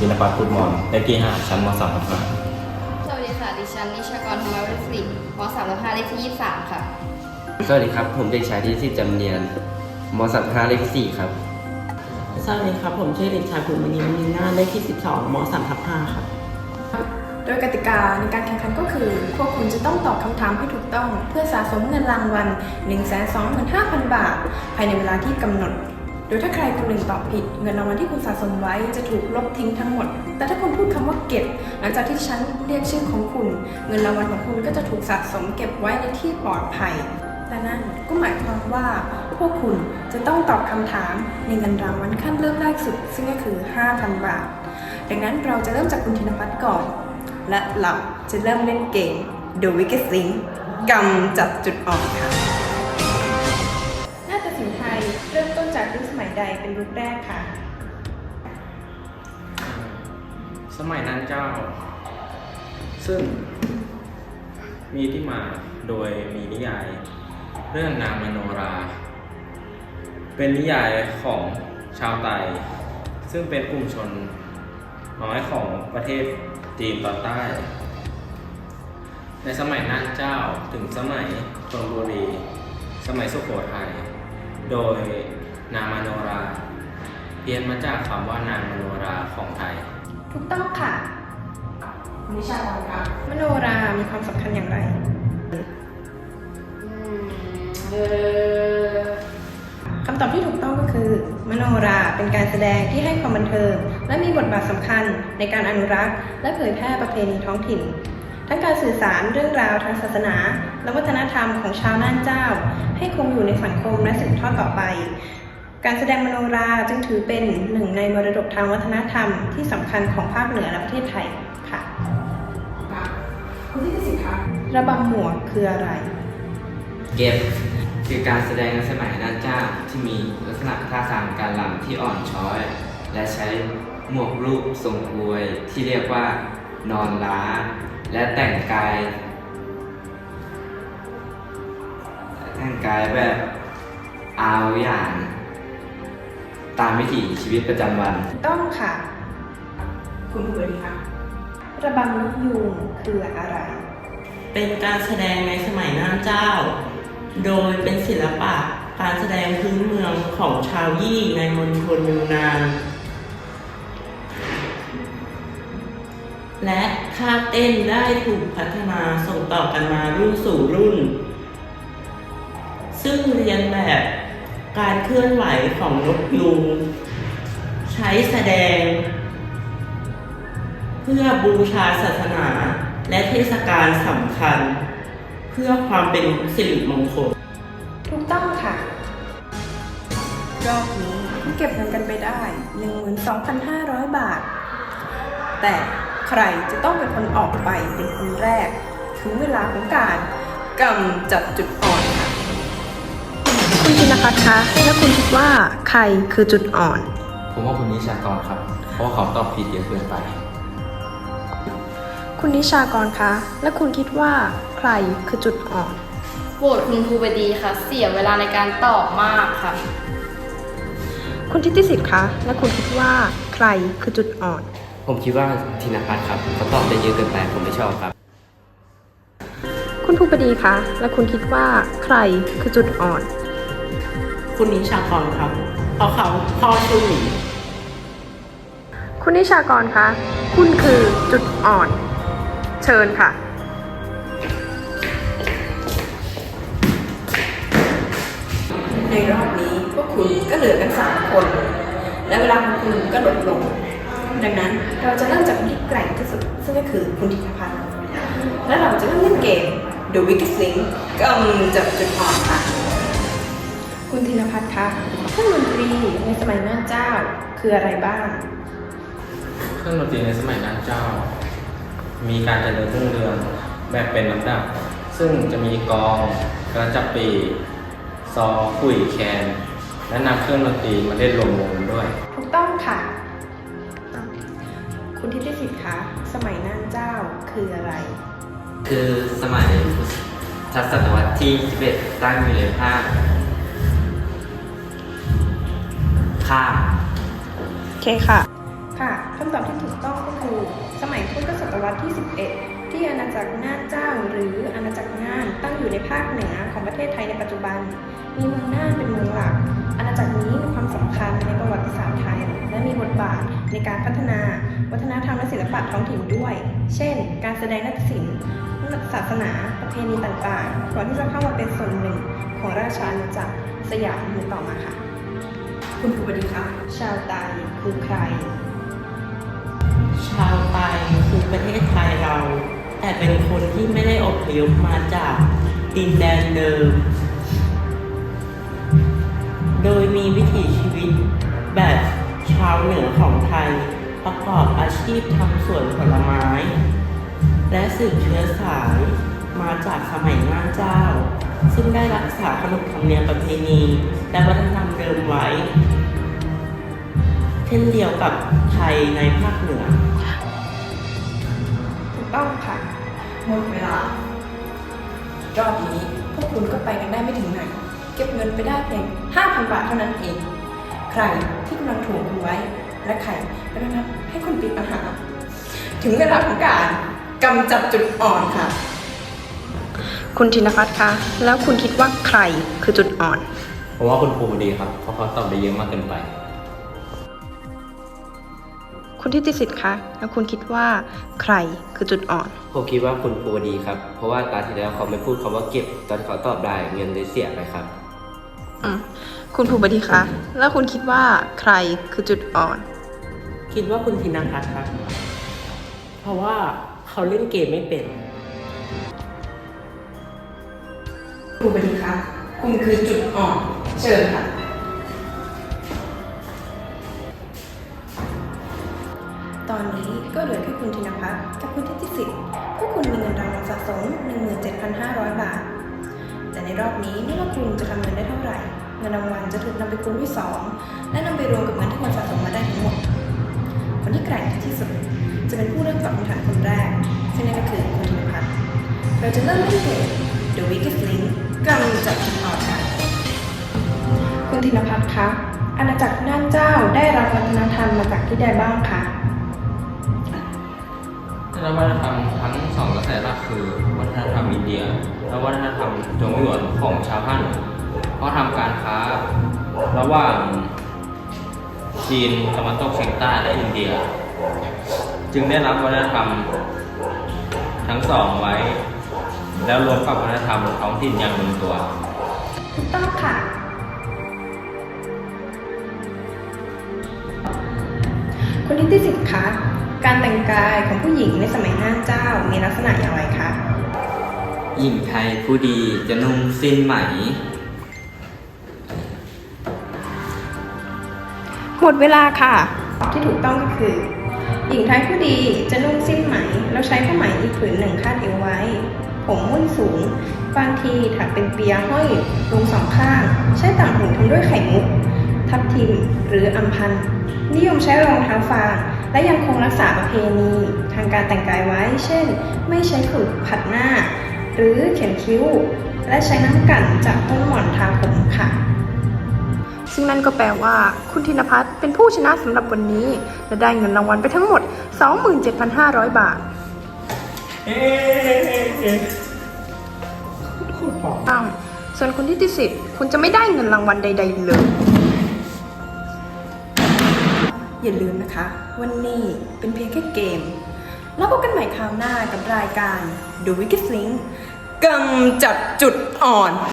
วินพัฒน์พุทธมอนเลขที่ 5 ชั้นม .3 ครับสวัสดีค่ะ ดิฉันนิชากรธรรมวิสิทธิ์มสามทับห้าเลขที่ยี่สิบสามค่ะ สวัสดีครับ ผมเด็กชายที่สิจำเนียนมสัมห้าเลขสี่ครับ สวัสดีครับ ผมชื่อเด็กชายภูมิมณีมีหน้าเลขที่ 12ม3ทับ5ครับโดยกติกาในการแข่งขันก็คือ พวกคุณจะต้องตอบคำถามให้ถูกต้อง เพื่อสะสมเงินรางวัล 125,000 บาท ภายในเวลาที่กำหนด โดยถ้าใครคนหนึ่งตอบผิด เงินรางวัลที่คุณสะสมไว้จะถูกลบทิ้งทั้งหมด แต่ถ้าคุณพูดคำว่าเก็บ หลังจากที่ฉันเรียกชื่อของคุณ เงินรางวัลของคุณก็จะถูกสะสมเก็บไว้ในที่ปลอดภัยและนั่นก็หมายความว่าพวกคุณจะต้องตอบคำถามในเงินรางวัลขั้นเริ่มแรกสุด ซึ่งก็คือ 5,000 บาท ดังนั้นเราจะเริ่มจากคุณธินพัฒน์ก่อน และเราจะเริ่มเล่นเกม The Wicked Link กำจัดจุดอ่อนค่ะ ใดเป็นยุคแรกค่ะ สมัยนั้นเจ้า ซึ่งมีที่มาโดยมีนิยาย เรื่องนางมโนรา เป็นนิยายของชาวไต ซึ่งเป็นกลุ่มชนน้อยของประเทศจีนตอนใต้ ในสมัยนั้นเจ้าถึงสมัยธนบุรี สมัยสุโขทัย โดย นางมโนราเพี้ยนมาจากคำว่านางมโนราของไทย ถูกต้องค่ะนิชาวันค่ะมโนรา มีความสำคัญอย่างไรอืมเออคำตอบที่ถูกต้องก็คือ มโนราเป็นการแสดงที่ให้ความบันเทิง และมีบทบาทสำคัญในการอนุรักษ์ และเผยแพร่ประเพณีท้องถิ่น ทั้งการสื่อสารเรื่องราวทางศาสนา และวัฒนธรรมของชาวน่านเจ้า ให้คงอยู่ในสังคมและสืบทอดต่อไป การแสดงมโนราจึงถือเป็นหนึ่งในมรดกทางวัฒนธรรมที่สำคัญของภาคเหนือและประเทศไทยค่ะคุณที่สิคะระบำหมวกคืออะไร เก็บคือการแสดงในสมัยนั้นเจ้าที่มีลักษณะท่าทางการลำที่อ่อนช้อย และใช้หมวกรูปทรงกลวยที่เรียกว่านอนล้า และแต่งกาย แต่งกายแบบอาวอย่าง ตามวิถีชีวิตประจำวัน ต้องค่ะ คุณผู้บริคะระบำนกยูงคืออะไร เป็นการแสดงในสมัยน่านเจ้า โดยเป็นศิลปะการแสดงพื้นเมืองของชาวยี่ในมณฑลยูนาน และท่าเต้นได้ถูกพัฒนาส่งต่อกันมารุ่นสู่รุ่น ซึ่งเรียนแบบ การเคลื่อนไหวของนกยูงใช้แสดง เพื่อบูชาศาสนาและเทศกาลสำคัญ เพื่อความเป็นสิริมงคล ถูกต้องค่ะ รอบนี้เก็บเงินกันไปได้ 12,500 บาท แต่ใครจะต้องเป็นคนออกไปเป็นคนแรก ถึงเวลาของการกำจัดจุดอ่อน ค่ะคุณชินภัทรคะแล้วคุณคิดว่าใครคือจุดอ่อน ผมว่าคุณนิชากรครับ เพราะว่าเขาตอบผิดเยอะเกินไป คุณนิชากรคะ และคุณคิดว่าใครคือจุดอ่อน โหวตคุณภูบดีค่ะ เสียเวลาในการตอบมากค่ะ คุณทิติสิทธิ์คะ และคุณคิดว่าใครคือจุดอ่อน ผมคิดว่าธินพัฒน์ครับเขาตอบได้เยอะเกินไปผมไม่ชอบครับ คุณภูบดีคะ และคุณคิดว่าใครคือจุดอ่อน คุณนิชากรครับเพราะเขาพ่อชื่อหมีคุณนิชากรคะ คุณคือจุดอ่อน เชิญค่ะ ในรอบนี้พวกคุณก็เหลือกันสามคน และเวลาของคุณก็ลดลง ดังนั้นเราจะเริ่มจากคนที่แกร่งที่สุด ซึ่งก็คือคุณธินพัฒน์และเราจะเริ่มเล่นเกม The Wicked Link กำจัดจุดอ่อนค่ะ คุณธินพัฒน์คะเครื่องดนตรีในสมัยน่านเจ้าคืออะไรบ้าง เครื่องดนตรีในสมัยนั้นเจ้า มีการเจริญรุ่งเรืองแบบเป็นลำดับ ซึ่งจะมีกลอง กระจับปี ซอขุยแคน และนำเครื่องดนตรีมาเล่นรวมวงกันด้วย ถูกต้องค่ะ คุณทิติสิทธิ์คะ สมัยน่านเจ้าคืออะไร คือสมัยทศวรรษที่11ตั้งอยู่ในภาค ข้ามโอเคค่ะ ค่ะคำตอบที่ถูกต้องก็คือ สมัยพุทธศตวรรษที่ 11 ที่อาณาจักรน่านเจ้าหรืออาณาจักรน่านตั้งอยู่ในภาคเหนือของประเทศไทยในปัจจุบัน มีเมืองน่านเป็นเมืองหลัก อาณาจักรนี้มีความสำคัญในประวัติศาสตร์ไทย และมีบทบาทในการพัฒนา วัฒนธรรมและศิลปะท้องถิ่นด้วย เช่น การแสดงนาฏศิลป์ศาสนาประเพณีต่างๆก่อนที่จะเข้ามาเป็นส่วนหนึ่งของราชอาณาจักรสยามในต่อมาค่ะ คุณครูบดีคะชาวไตคือใคร ชาวไทยคือประเทศไทยเรา แต่เป็นคนที่ไม่ได้อพยพมาจากดินแดนเดิม โดยมีวิถีชีวิตแบบชาวเหนือของไทยประกอบอาชีพทำสวนผลไม้ และสืบเชื้อสายมาจากสมัยน่านเจ้า ซึ่งได้รักษาขนบธรรมเนียมประเพณีและวัฒนธรรมเดิมไว้ เช่นเดียวกับไทยในภาคเหนือ ถูกต้องค่ะ หมดเวลารอบนี้พวกคุณก็ไปกันได้ไม่ถึงไหน เก็บเงินไปได้เพียง5,000 บาทเท่านั้นเอง ใครที่กำลังถ่วงคุณไว้ และใครก็ได้ทำให้คุณปิดปัญหา ถึงเวลาของการกำจัดจุดอ่อนค่ะ คุณธินพัฒน์คะ แล้วคุณคิดว่าใครคือจุดอ่อน ผมว่าคุณครูดีครับ เพราะเขาตอบได้เยอะมากเกินไป คุณทิติสิทธิ์คะ แล้วคุณคิดว่าใครคือจุดอ่อน ผมคิดว่าคุณปูดีครับ เพราะว่าตาที่แล้วเขาไม่พูดคำว่าเก็บ ตอนเขาตอบได้เงินเลยเสียไปครับ อืมคุณภูบดีคะ แล้วคุณคิดว่าใครคือจุดอ่อน คิดว่าคุณธินพัฒน์ครับ เพราะว่าเขาเล่นเกมไม่เป็น ครูบดีคะคุณคือจุดอ่อน เชิญค่ะ ตอนนี้ก็เหลือแค่คุณธินพัฒน์กับคุณทิติสิทธิ์พวกคุณมีเงินรางวัลสะสม 17,500 บาท แต่ในรอบนี้ไม่ว่าคุณจะทำเงินได้เท่าไหร่ เงินรางวัลจะถูกนำไปคูณด้วย 2 และนำไปรวมกับเงินที่คุณสะสมมาได้ทั้งหมด คนที่แกร่งที่สุด จะเป็นผู้เริ่มตอบคำถามคนแรกซึ่งนั่นก็คือคุณธินพัฒน์เราจะเริ่มเล่นเกม The Weakest Link กำจัดจุดอ่อนกันคุณธินพัฒน์คะอาณาจักรน่านเจ้าได้รับวัฒนธรรมมาจากที่ใดบ้างคะวัฒนธรรมทั้งสองกระแสหลักคือวัฒนธรรมอินเดีย และวัฒนธรรมจงหยวนของชาวฮั่นเพราะทำการค้าระหว่างจีนตะวันตกเฉียงใต้และอินเดีย จึงได้รับวัฒนธรรมทั้งสองไว้ แล้วรวมกับวัฒนธรรมท้องถิ่นอย่างลงตัว ถูกต้องค่ะ คุณทิติสิทธิ์คะการแต่งกายของผู้หญิงในสมัยน่านเจ้ามีลักษณะอย่างไรคะ หญิงไทยผู้ดีจะนุ่งสิ้นไหม หมดเวลาค่ะ ที่ถูกต้องก็คือ หญิงไทยผู้ดีจะนุ่งสิ้นไหม แล้วใช้ผ้าไหมอีกผืนหนึ่งคาดเอวไว้ ผมม้วนสูง บางทีถักเป็นเปียห้อยลงสองข้าง ใช้ต่างหูทำด้วยไข่มุก ทับทิมหรืออัมพันนิยมใช้รองเท้าฟางและยังคงรักษาประเพณีทางการแต่งกายไว้ เช่น ไม่ใช้ขึงผัดหน้า หรือเขียนคิ้ว และใช้น้ำกันจากต้นหมอนทาผมค่ะ ซึ่งนั่นก็แปลว่า คุณธินพัฒน์เป็นผู้ชนะสำหรับวันนี้ และได้เงินรางวัลไปทั้งหมด 27,500 บาท ตั้งส่วนคุณที่ที่สิบคุณจะไม่ได้เงินรางวัลใด ๆ เลย อย่าลืมนะคะ วันนี้เป็นเพียงแค่เกม แล้วพบกันใหม่คราวหน้ากับรายการ The Wicked Link กำจัดจุดอ่อน